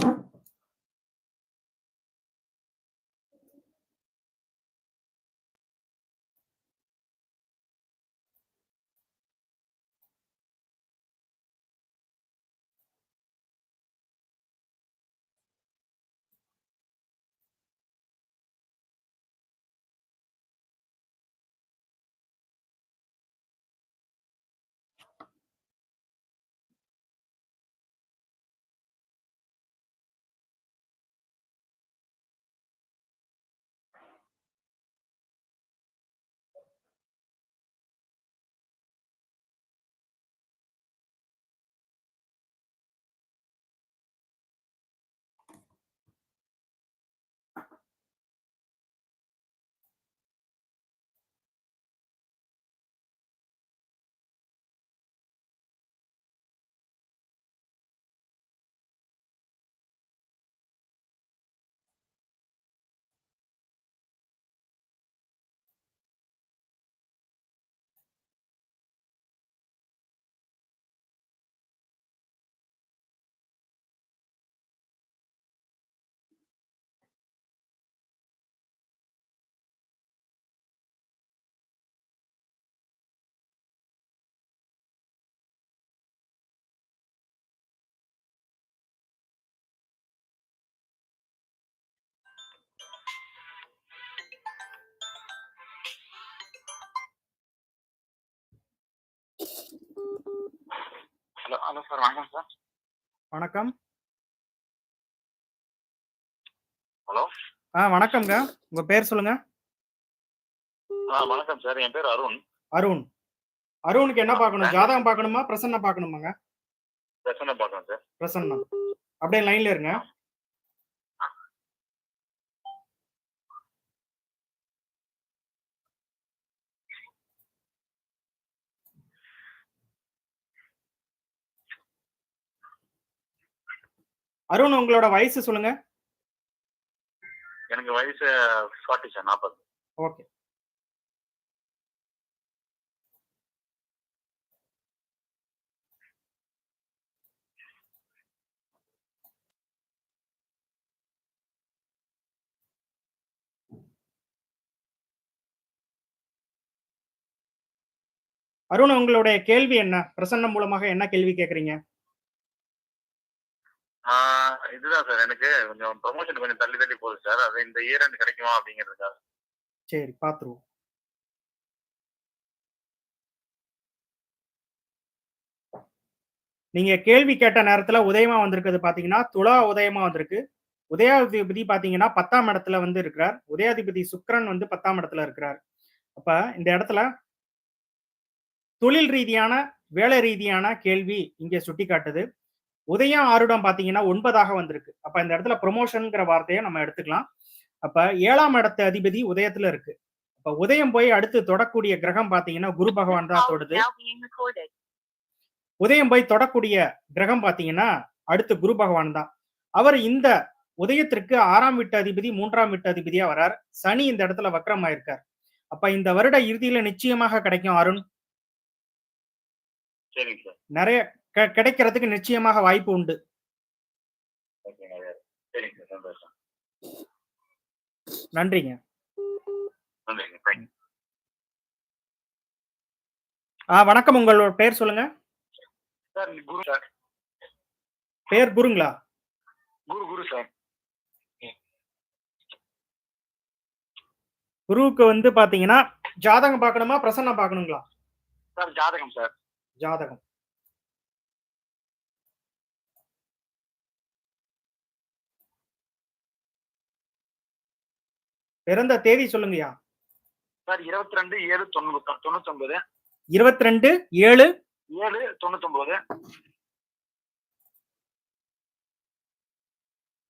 Mm-hmm. Hello hello sir வணக்கம் sir. வணக்கம். Hello. ஆ வணக்கம்ங்க. உங்க பேர் சொல்லுங்க. வணக்கம் சார். என் பேர் அருண். அருண். அருணுக்கு என்ன பார்க்கணும்? ஜாதகம் பார்க்கணுமா? பிரசன்ன பார்க்கணுமாங்க? பிரச்சனை பார்க்குறேன் சார். பிரசன்னா அப்படியே லைன்ல இருங்க. அருண் உங்களோட வயசு சொல்லுங்க. எனக்கு வயசு ஃபார்ட்டி சார் நாற்பது ஓகே. அருண் உங்களுடைய கேள்வி என்ன? பிரசன்னம் மூலமாக என்ன கேள்வி கேக்குறீங்க? ஆ, இதுதான் சார். எனக்கு கொஞ்சம் ப்ரொமோஷன் கொஞ்சம் தள்ளி தள்ளி போகுது சார். அது இந்த இயர் end கிடைக்குமா அப்படிங்கிறதுக்காக. சரி பாத்துருவோம். நீங்க கேள்வி கேட்ட நேரத்துல உதயமா வந்திருக்கிறது பாத்தீங்கன்னா துலா உதயமா வந்திருக்கு. உதயாதிபதி பாத்தீங்கன்னா பத்தாம் இடத்துல வந்து இருக்கிறார். உதயாதிபதி சுக்ரன் வந்து பத்தாம் இடத்துல இருக்கிறார். அப்ப இந்த இடத்துல தொழில் ரீதியான வேலை ரீதியான கேள்வி இங்கே சுட்டி காட்டுது உதயம் ஆருடம் பாத்தீங்கன்னா ஒன்பதாக வந்திருக்கு. அப்ப இந்த இடத்துல ப்ரொமோஷன்ங்கிற வார்த்தையை நம்ம எடுத்துக்கலாம். அப்ப ஏழாம் இடத்து அதிபதி உதயத்துல இருக்கு. அப்ப உதயம் போய் அடுத்து தொடக்கூடிய கிரகம் பாத்தீங்கன்னா குரு பகவான் தான் தொடுது. உதயம் போய் தொடக்கூடிய கிரகம் பாத்தீங்கன்னா அடுத்து குரு பகவான் தான். அவர் இந்த உதயத்திற்கு ஆறாம் வீட்டு அதிபதி மூன்றாம் வீட்டு அதிபதியா வரார். சனி இந்த இடத்துல வக்ரம் ஆயிருக்கார் அப்ப இந்த வருட இறுதியில நிச்சயமாக கிடைக்கும் அருண் சரிங்க சார். நிறைய கிடைக்கிறதுக்கு நிச்சயமாக வாய்ப்பு உண்டு. நன்றிங்க. ஆ வணக்கம். உங்களோட பேர் சொல்லுங்க. சார் குரு சார் பேர் குருங்களா? குரு குரு சார் குருவுக்கு வந்து பாத்தீங்கன்னா ஜாதகம் பார்க்கணுமா? பிரசன்னம் பார்க்கணுங்களா? சார் ஜாதகம் சார். ஜாதகம். பிறந்த தேதி சொல்லுங்கய்யா. சார் இருபத்தி ரெண்டு ஏழு தொண்ணூத்தி தொண்ணூத்தொன்பது. இருபத்தி ரெண்டு ஏழு. ஏழு தொண்ணூத்தொன்பது.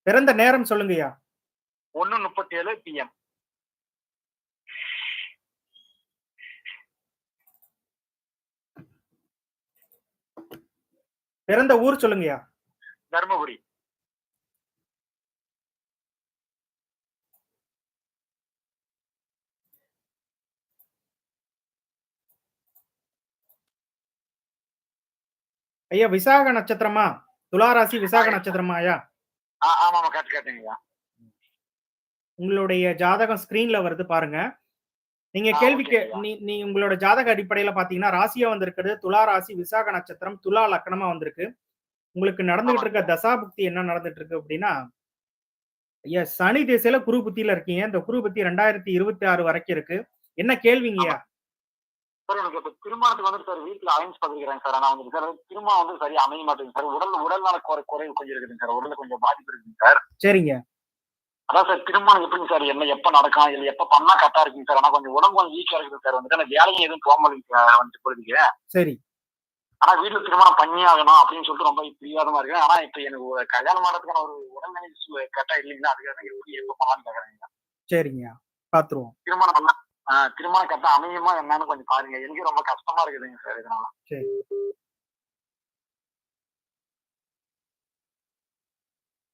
பிறந்த நேரம் சொல்லுங்கய்யா. ஒன்னு முப்பத்தி ஏழு பிஎம் பிறந்த ஊர் சொல்லுங்கய்யா. தர்மபுரி. ஐயா விசாக நட்சத்திரமா? துளாராசி விசாக நட்சத்திரமா ஐயா? ஆமாமா கரெக்ட் உங்களுடைய ஜாதகம் ஸ்கிரீன்ல வருது பாருங்க. நீங்க கேள்வி கே- ஓகேங்கய்யா. நீ நீ உங்களோட ஜாதக அடிப்படையில பாத்தீங்கன்னா ராசியா வந்திருக்கிறது துலா ராசி விசாக நட்சத்திரம் துலா லக்னமா வந்திருக்கு. உங்களுக்கு நடந்துகிட்டு இருக்க தசாபுக்தி என்ன நடந்துட்டு இருக்கு அப்படின்னா ஐயா சனி திசையில குரு புத்தியில இருக்கீங்க. இந்த குரு புத்தி ரெண்டாயிரத்தி இருபத்தி ஆறு வரைக்கும் இருக்கு. என்ன கேள்விங்கய்யா? சார் எனக்கு இப்ப திருமணத்துக்கு வந்து சார் வீட்டுல அலைன்ஸ் பண்ணிக்கிறேன் சார். ஆனா வந்து சார் திருமணம் வந்து சரியா அமைய மாட்டேங்குது சார். உடல் உடல் நல குறை குறைவு கொஞ்சம் இருக்குதுங்க சார். உடல்ல கொஞ்சம் பாதிப்பு இருக்குங்க சார். சரிங்க. அதான் சார் திருமணம் எப்படிங்க சார்? என்ன எப்ப நடக்கும் இல்ல எப்ப பண்ணா கரெக்டா இருக்குங்க சார்? ஆனா கொஞ்சம் உடம்பு கொஞ்சம் வீக்கா இருக்குது சார். வந்துட்டு எனக்கு வேலையும் எதுவும் போக மாட்டேங்குது சார் வந்துட்டு இப்போதைக்கு சரி. ஆனா வீட்டுல திருமணம் பண்ணி ஆகணும் அப்படின்னு சொல்லிட்டு ரொம்ப பிரியாதமா இருக்கு ஆனா இப்ப எனக்கு கல்யாணம் ஆகிறதுக்கான ஒரு உடல்நிலை கரெக்டா இல்லைங்களா அதுக்காக எப்படி எப்ப பண்ணலாம்னு கேக்குறேங்க சரிங்க. பாத்துருவோம். திருமணம் பண்ணா திருமணம் கரெக்டா அமையுமா என்னன்னு கொஞ்சம் பாருங்க. எனக்கு ரொம்ப கஷ்டமா இருக்குதுங்க சார் இதனால.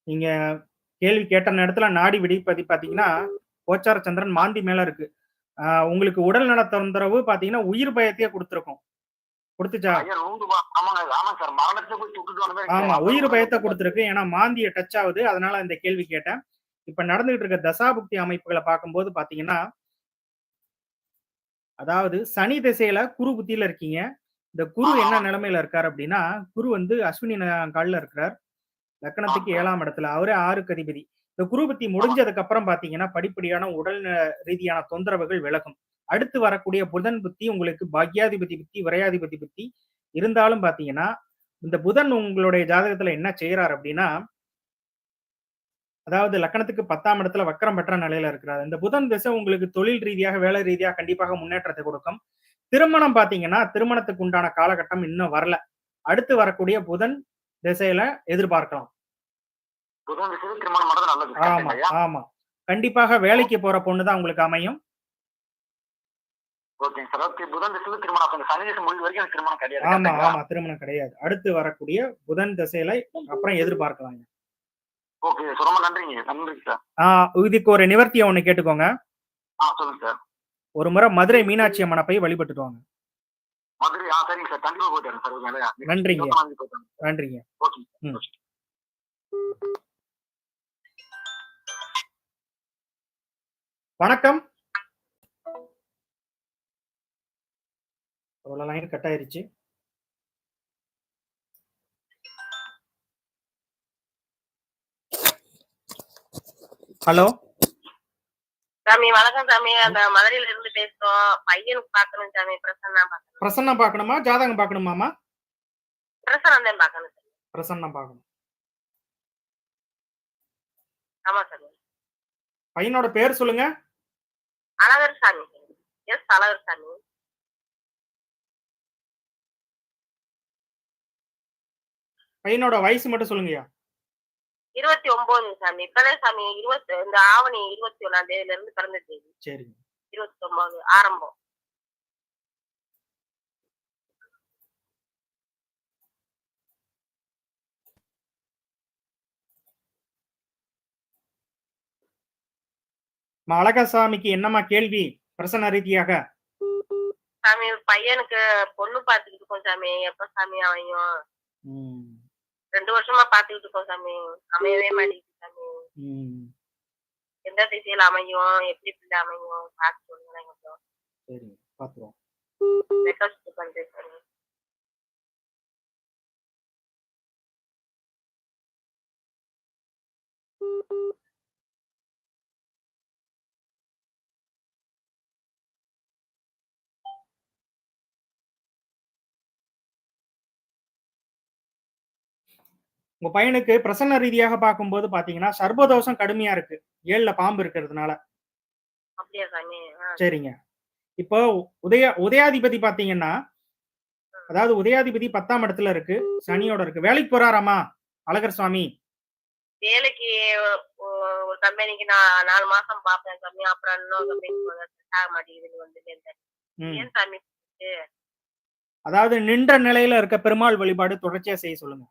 நீங்க கேள்வி கேட்ட நேரத்துல நாடி விடிப்பதி பாத்தீங்கன்னா கோச்சார சந்திரன் மாந்தி மேல இருக்கு. ஆஹ் உங்களுக்கு உடல் நல தொந்தரவு பாத்தீங்கன்னா உயிர் பயத்தையே கொடுத்துருக்கும். கொடுத்துச்சா? ஆமா உயிர் பயத்தை கொடுத்துருக்கு. ஏன்னா மாந்திய டச் ஆகுது. அதனால இந்த கேள்வி கேட்டேன். இப்ப நடந்துகிட்டு இருக்க தசாபுக்தி அமைப்புகளை பார்க்கும்போது பாத்தீங்கன்னா அதாவது சனி திசையில குரு புத்தியில இருக்கீங்க. இந்த குரு என்ன நிலைமையில இருக்காரு அப்படின்னா குரு வந்து அஸ்வினி கால்ல இருக்கிறார். லக்கணத்துக்கு ஏழாம் இடத்துல. அவரே ஆறுக்கு அதிபதி. இந்த குரு புத்தி முடிஞ்சதுக்கு அப்புறம் பாத்தீங்கன்னா படிப்படியான உடல் ரீதியான தொந்தரவுகள் விலகும். அடுத்து வரக்கூடிய புதன் புத்தி உங்களுக்கு பாக்யாதிபதி புத்தி விரையாதிபதி புத்தி இருந்தாலும் பாத்தீங்கன்னா இந்த புதன் உங்களுடைய ஜாதகத்துல என்ன செய்யறாரு அப்படின்னா அதாவது லக்கணத்துக்கு பத்தாம் இடத்துல வக்கரம் பெற்ற நிலையில இருக்கிறார். இந்த புதன் திசை உங்களுக்கு தொழில் ரீதியாக வேலை ரீதியாக கண்டிப்பாக முன்னேற்றத்தை கொடுக்கும். திருமணம் பாத்தீங்கன்னா திருமணத்துக்கு உண்டான காலகட்டம் இன்னும் வரல. அடுத்து வரக்கூடிய புதன் திசையில எதிர்பார்க்கலாம். ஆமா ஆமா. கண்டிப்பாக வேலைக்கு போற பொண்ணு தான் உங்களுக்கு அமையும். ஆமா? ஆமா திருமணம் கிடையாது. அடுத்து வரக்கூடிய புதன் திசையில அப்புறம் எதிர்பார்க்கலாம் ஓகே சார் ரொம்ப நன்றிங்க. நன்றி சார் இதுக்கு ஒரு நிவர்த்தியை ஒண்ணு கேட்டுக்கோங்க. ஆ சொல்லுங்க சார் ஒரு முறை மதுரை மீனாட்சி அம்மனை போய் வழிபட்டுட்டு வாங்க. மதுரை ஆ சரிங்க சார் கண்டிப்பா போயிட்டு சார்? நன்றிங்க. நன்றிங்க. ஓகே. வணக்கம். அவ்வளோ லைன் கட் ஆயிருச்சு. ஹலோ? சாமி வணக்கம் சாமி. அந்த மதுரையில இருந்து பேசுறோம். பையனுக்கு பாக்கணும் சாமி. பிரசன்னா பாக்கணும் பிரசன்னா பார்க்கணுமா? ஜாதகம் பார்க்கணுமாமா பிரசன்னா தான் பாக்கணும் பிரசன்னா பார்க்கணும். ஆமா சாமி. பையனோட பேர் சொல்லுங்க. அழகர் சாமி. எஸ் அழகர் சாமி. பையனோட வயசு மட்டும் சொல்லுங்கய்யா. இருபத்தி ஒன்பது சாமி. இப்பதான் சாமி இருபத்தி இந்த ஆவணி இருபத்தி ஒண்ணாம் தேதியில இருந்து பிறந்த தேதி. சரிங்க. இருபத்தி ஒன்பது ஆரம்பம். அழகசாமிக்கு என்னம்மா கேள்வி? பிரசன்ன ரீதியாக. சாமி பையனுக்கு பொண்ணு பாத்துக்கிட்டு இருக்கோம் சாமி. எப்ப சாமி ம், ரெண்டு வருஷமா பாத்துக்கிட்டு இருக்கோம் சாமி. அமையவே மாட்டேங்குது சாமி. எந்த திசையில அமையும்? எப்படி பிள்ளை அமையும்? பார்த்து சொல்லுங்க கொஞ்சம் சரிங்க பார்த்துருவோம். உங்க பையனுக்கு பிரசன்ன ரீதியாக பார்க்கும்போது பாத்தீங்கன்னா சர்பதோஷம் கடுமையா இருக்கு. ஏழுல பாம்பு இருக்கிறதுனால. சரிங்க. இப்போ உதய உதயாதிபதி பாத்தீங்கன்னா அதாவது உதயாதிபதி பத்தாம் இடத்துல இருக்கு. சனியோட இருக்கு. வேலைக்கு போறாராமா அழகர் சுவாமி? வேலைக்கு ஒரு கம்பெனிக்கு நான் நாலு மாசம் பாப்பேன் சாமி. அப்புறம் மாட்டேங்குதுன்னு வந்துட்டு சாமி? அதாவது நின்ற நிலையில இருக்க பெருமாள் வழிபாடு தொடர்ச்சியா செய்ய சொல்லுங்க.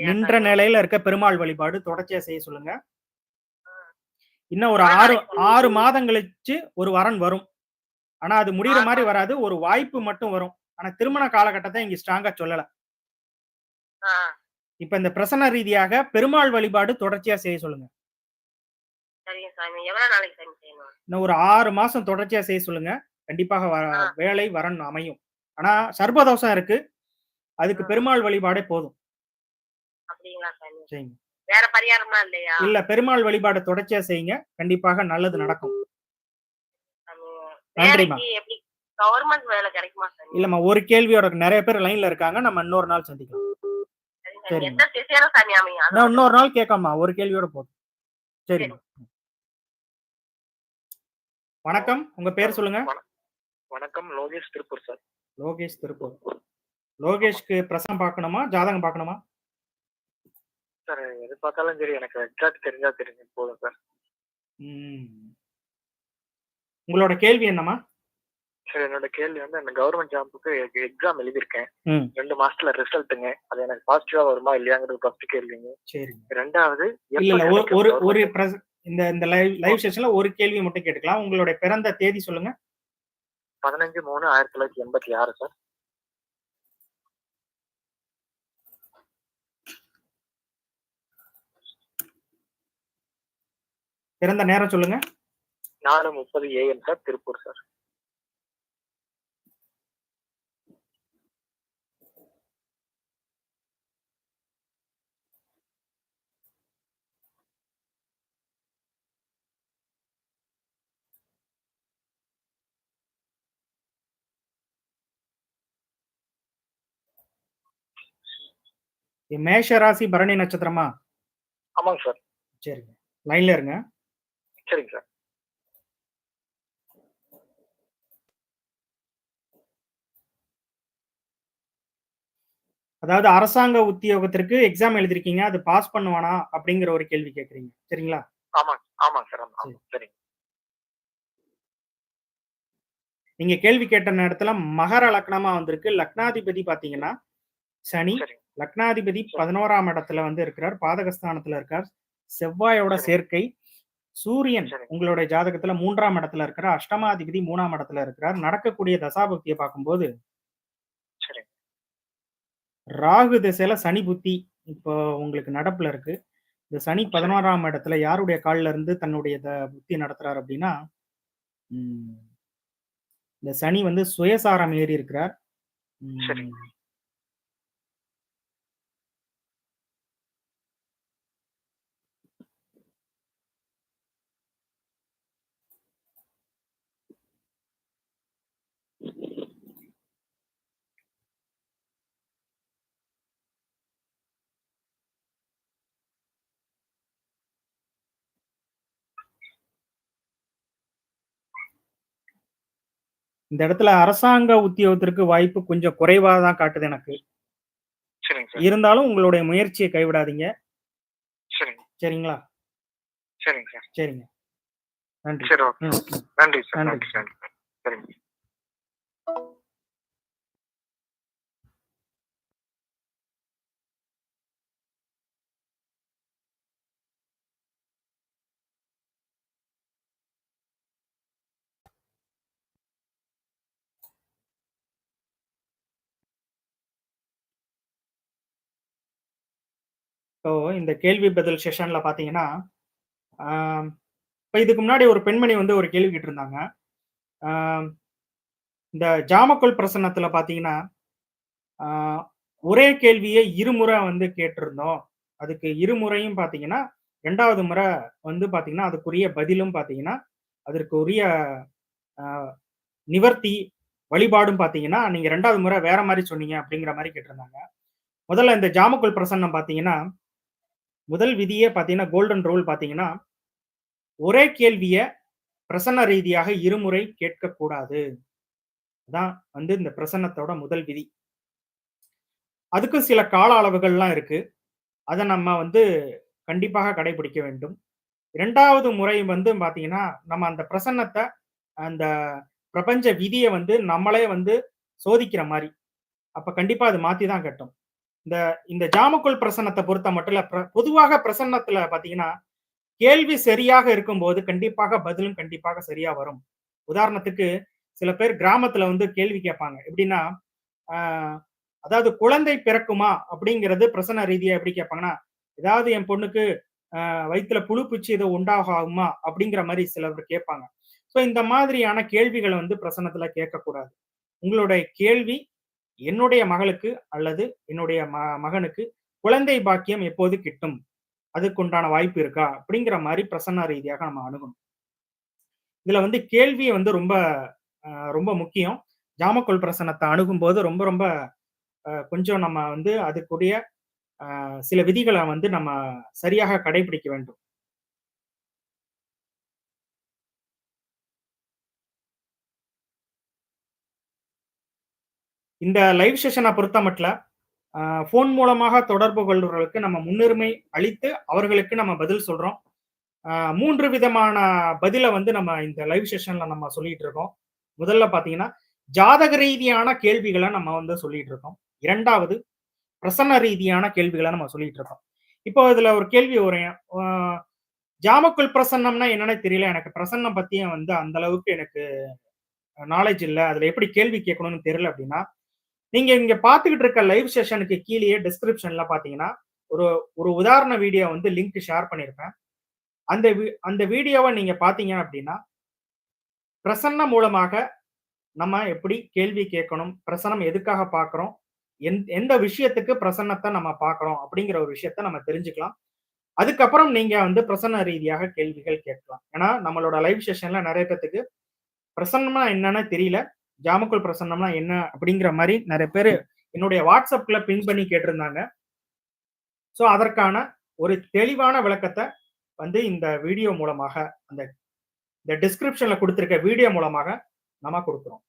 நின்ற நிலையில இருக்க பெருமாள் வழிபாடு தொடர்ச்சியா செய்ய சொல்லுங்க. இன்னும் ஒரு ஆறு ஆறு மாதம் கழிச்சு ஒரு வரன் வரும். ஆனா அது முடியிற மாதிரி வராது. ஒரு வாய்ப்பு மட்டும் வரும். ஆனா திருமண காலகட்டத்தை இங்க ஸ்ட்ராங்கா சொல்லல. இப்ப இந்த பிரசன்ன ரீதியாக பெருமாள் வழிபாடு தொடர்ச்சியா செய்ய சொல்லுங்க. இன்னும் ஒரு ஆறு மாசம் தொடர்ச்சியா செய்ய சொல்லுங்க. கண்டிப்பாக. வேலை வரன் அமையும். ஆனா சர்பதோஷம் இருக்கு. அதுக்கு. பெருமாள் வழிபாடே போதும். அப்படிங்களா சாமி? வேற பரிகாரம்லாம் இல்லையா? இல்ல பெருமாள் வழிபாடு தொடர்ச்சியா செய்யுங்க. கண்டிப்பாக நல்லது நடக்கும். எப்படி கவர்மெண்ட் வேலை கிடைக்குமா சாமி? இல்லம்மா ஒரு கேள்வியோட நிறைய பேர் லைன்ல இருக்காங்க. நம்ம இன்னொரு நாள் சந்திக்கலாம். நான் இன்னொரு நாள் கேட்காமா ஒரு கேள்வியோட போதும். சரிம்மா. வணக்கம். உங்க பேர் சொல்லுங்க. வணக்கம். லோகேஷ் திருப்பூர் சார். லோகேஷ் திருப்பூர். லோகேஷ்க்கு பிரசம் பார்க்கணுமா? ஜாதகம் பார்க்கணுமா? சார் எது பார்த்தாலும் சரி எனக்கு எக்ஸாக்ட் தெரிஞ்சா தெரிஞ்சு போதும் சார். உங்களோட கேள்வி என்னம்மா? சார் என்னோட கேள்வி வந்து அந்த கவர்மெண்ட் ஜாப்புக்கு எக்ஸாம் எழுதியிருக்கேன். ரெண்டு மாசத்துல ரிசல்ட்டுங்க அது எனக்கு பாசிட்டிவா வருமா இல்லையாங்கிறது ஃபர்ஸ்ட் கேள்விங்க. சரி ரெண்டாவது இல்ல ஒரு ஒரு இந்த இந்த லைவ் லைவ் செஷன்ல ஒரு கேள்வி மட்டும் கேட்டுக்கலாம். உங்களுடைய பிறந்த தேதி சொல்லுங்க. பதினஞ்சு மூணு ஆயிரத்தி தொள்ளாயிரத்தி எண்பத்தி ஆறு சார் பிறந்த நேரம் சொல்லுங்க. நாலு முப்பது ஏஎம் சார் திருப்பூர் சார். மேஷ ராசி பரணி நட்சத்திரமா? ஆமாங்க சார். சரிங்க. லைன்ல இருங்க. சரிங்க சார். அதாவது அரசாங்க உத்தியோகத்திற்கு எக்ஸாம் எழுதிருக்கீங்க அது பாஸ் பண்ணுவானா அப்படிங்கிற ஒரு கேள்வி கேக்குறீங்க சரிங்களா? ஆமாங்க ஆமாங்க சார் சரிங்க. நீங்க கேள்வி கேட்ட நேரத்துல மகர லக்னமா வந்திருக்கு. லக்னாதிபதி பாத்தீங்கன்னா சனி லக்னாதிபதி பதினோராம் இடத்துல வந்து இருக்கிறார் பாதகஸ்தானத்துல இருக்கார். செவ்வாயோட சரி. சேர்க்கை சூரியன் சரி. உங்களுடைய ஜாதகத்துல மூன்றாம் இடத்துல இருக்கிறார் அஷ்டமாதிபதி மூணாம் இடத்துல இருக்கிறார். நடக்கக்கூடிய தசாபக்தியை பார்க்கும்போது ராகு திசையில சனி புத்தி இப்போ உங்களுக்கு நடப்புல இருக்கு. இந்த சனி பதினோராம் இடத்துல யாருடைய கால்ல இருந்து தன்னுடைய த- புத்தி நடத்துறாரு அப்படின்னா இந்த சனி வந்து சுயசாரம் ஏறி இருக்கிறார். இந்த இடத்துல அரசாங்க உத்தியோகத்திற்கு வாய்ப்பு கொஞ்சம் குறைவா தான் காட்டுது எனக்கு. சரிங்க சார். இருந்தாலும் உங்களுடைய முயற்சியை கைவிடாதீங்க. சரிங்க. சரிங்களா? சரிங்க சார். சரிங்க. நன்றி. சரி ஓகே. நன்றி சார். நன்றி. சரிங்க. ஸோ இந்த கேள்வி பதில் செஷன்ல பார்த்தீங்கன்னா இப்போ இதுக்கு முன்னாடி ஒரு பெண்மணி வந்து ஒரு கேள்வி கேட்டிருந்தாங்க. இந்த ஜாமக்கோல் பிரசன்னத்தில் பார்த்தீங்கன்னா ஒரே கேள்வியை இருமுறை வந்து கேட்டிருந்தோம். அதுக்கு இருமுறையும் பார்த்தீங்கன்னா ரெண்டாவது முறை வந்து பார்த்தீங்கன்னா அதுக்குரிய பதிலும் பார்த்தீங்கன்னா அதற்கு உரிய நிவர்த்தி வழிபாடும் பார்த்தீங்கன்னா நீங்கள் ரெண்டாவது முறை வேற மாதிரி சொன்னீங்க அப்படிங்கிற மாதிரி கேட்டிருந்தாங்க. முதல்ல இந்த ஜாமக்கோல் பிரசன்னம் பார்த்தீங்கன்னா முதல் விதியே பார்த்தீங்கன்னா கோல்டன் ரூல் பார்த்தீங்கன்னா ஒரே கேள்வியை பிரசன்ன ரீதியாக இருமுறை கேட்கக்கூடாது. அதான் வந்து இந்த பிரசன்னத்தோட முதல் விதி. அதுக்கு சில கால அளவுகள்லாம் இருக்கு. அதை நம்ம வந்து கண்டிப்பாக கடைபிடிக்க வேண்டும். இரண்டாவது முறை வந்து பார்த்தீங்கன்னா நம்ம அந்த பிரசன்னத்தை அந்த பிரபஞ்ச விதியை வந்து நம்மளே வந்து சோதிக்கிற மாதிரி. அப்போ கண்டிப்பாக அது மாற்றி தான் கட்டும். இந்த இந்த ஜாமக்குள் பிரசன்னத்தை பொறுத்த மட்டும் இல்ல பொதுவாக பிரசன்னத்துல பாத்தீங்கன்னா கேள்வி சரியாக இருக்கும்போது கண்டிப்பாக பதிலும் கண்டிப்பாக சரியா வரும். உதாரணத்துக்கு சில பேர் கிராமத்துல வந்து கேள்வி கேட்பாங்க. எப்படின்னா ஆஹ் அதாவது குழந்தை பிறக்குமா அப்படிங்கிறது பிரசன்ன ரீதியா எப்படி கேட்பாங்கன்னா ஏதாவது என் பொண்ணுக்கு ஆஹ், வயித்துல புழு பூச்சி ஏதோ உண்டாகுமா அப்படிங்கிற மாதிரி சிலர் கேட்பாங்க. ஸோ இந்த மாதிரியான கேள்விகளை வந்து பிரசன்னத்துல கேட்கக்கூடாது. உங்களுடைய கேள்வி என்னுடைய மகளுக்கு அல்லது என்னுடைய ம மகனுக்கு குழந்தை பாக்கியம் எப்போது கிட்டும்? அதுக்குண்டான வாய்ப்பு இருக்கா? அப்படிங்கிற மாதிரி பிரசன்ன ரீதியாக நம்ம அணுகணும். இதுல வந்து கேள்வி வந்து ரொம்ப ரொம்ப முக்கியம். ஜாமக்கோல் பிரசனத்தை அணுகும்போது ரொம்ப ரொம்ப கொஞ்சம் நம்ம வந்து அதுக்குரிய சில விதிகளை வந்து நம்ம சரியாக கடைபிடிக்க வேண்டும். இந்த லைவ் செஷனை பொறுத்த மட்டும் ஃபோன் மூலமாக தொடர்பு கொள்வர்களுக்கு நம்ம முன்னுரிமை அளித்து அவர்களுக்கு நம்ம பதில் சொல்றோம். மூன்று விதமான பதிலை வந்து நம்ம இந்த லைவ் செஷன்ல நம்ம சொல்லிட்டு இருக்கோம். முதல்ல பாத்தீங்கன்னா ஜாதக ரீதியான கேள்விகளை நம்ம வந்து சொல்லிட்டு இருக்கோம். இரண்டாவது பிரசன்ன ரீதியான கேள்விகளை நம்ம சொல்லிட்டு இருக்கோம். இப்போ இதுல ஒரு கேள்வி வரும் ஜாமக்குள் பிரசன்னம்னா என்னன்னே தெரியல. எனக்கு பிரசன்னம் பத்தியும் வந்து அந்த அளவுக்கு எனக்கு நாலேஜ் இல்லை. அதுல எப்படி கேள்வி கேட்கணும்னு தெரியல அப்படின்னா நீங்க இங்க பாத்துக்கிட்டு இருக்க லைவ் செஷனுக்கு கீழேயே டிஸ்கிரிப்ஷன்ல பாத்தீங்கன்னா ஒரு ஒரு உதாரண வீடியோ வந்து லிங்க் ஷேர் பண்ணியிருப்பேன். அந்த அந்த வீடியோவை நீங்க பாத்தீங்க அப்படின்னா பிரசன்னம் மூலமாக நம்ம எப்படி கேள்வி கேட்கணும் பிரசன்னம் எதுக்காக பார்க்குறோம் எந் எந்த விஷயத்துக்கு பிரசன்னத்தை நம்ம பார்க்குறோம் அப்படிங்கிற ஒரு விஷயத்த நம்ம தெரிஞ்சுக்கலாம். அதுக்கப்புறம் நீங்க வந்து பிரசன்ன ரீதியாக கேள்விகள் கேட்கலாம். ஏன்னா நம்மளோட லைவ் செஷன்ல நிறைய பேத்துக்கு பிரசன்னமா என்னன்னு தெரியல. ஜாமக்குள் பிரசன்னம்னா என்ன அப்படிங்கிற மாதிரி நிறைய பேர் என்னுடைய வாட்ஸ்அப்ல பின் பண்ணி கேட்டிருந்தாங்க. ஸோ அதற்கான ஒரு தெளிவான விளக்கத்தை வந்து இந்த வீடியோ மூலமாக அந்த இந்த டிஸ்கிரிப்ஷன்ல கொடுத்துருக்க வீடியோ மூலமாக நம்ம கொடுக்குறோம்.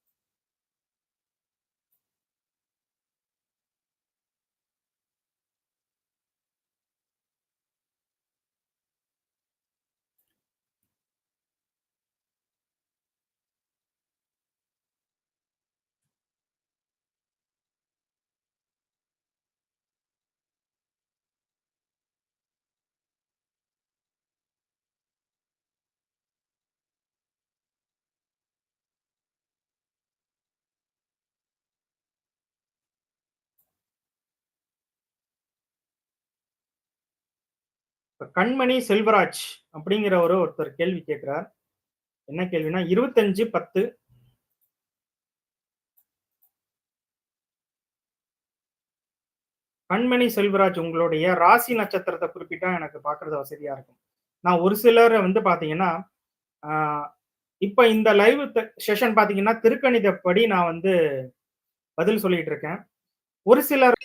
கண்மணி செல்வராஜ் அப்படிங்கிற ஒரு ஒருத்தர் கேள்வி கேட்கிறார். என்ன கேள்வினா இருபத்தஞ்சு பத்து. கண்மணி செல்வராஜ் உங்களுடைய ராசி நட்சத்திரத்தை குறிப்பிட்டா எனக்கு பார்க்கறது வசதியா இருக்கும். நான் ஒரு சிலர் வந்து பாத்தீங்கன்னா ஆஹ், இப்ப இந்த லைவ் செஷன் பாத்தீங்கன்னா திருக்கணிதப்படி நான் வந்து பதில் சொல்லிட்டு இருக்கேன். ஒரு சிலர்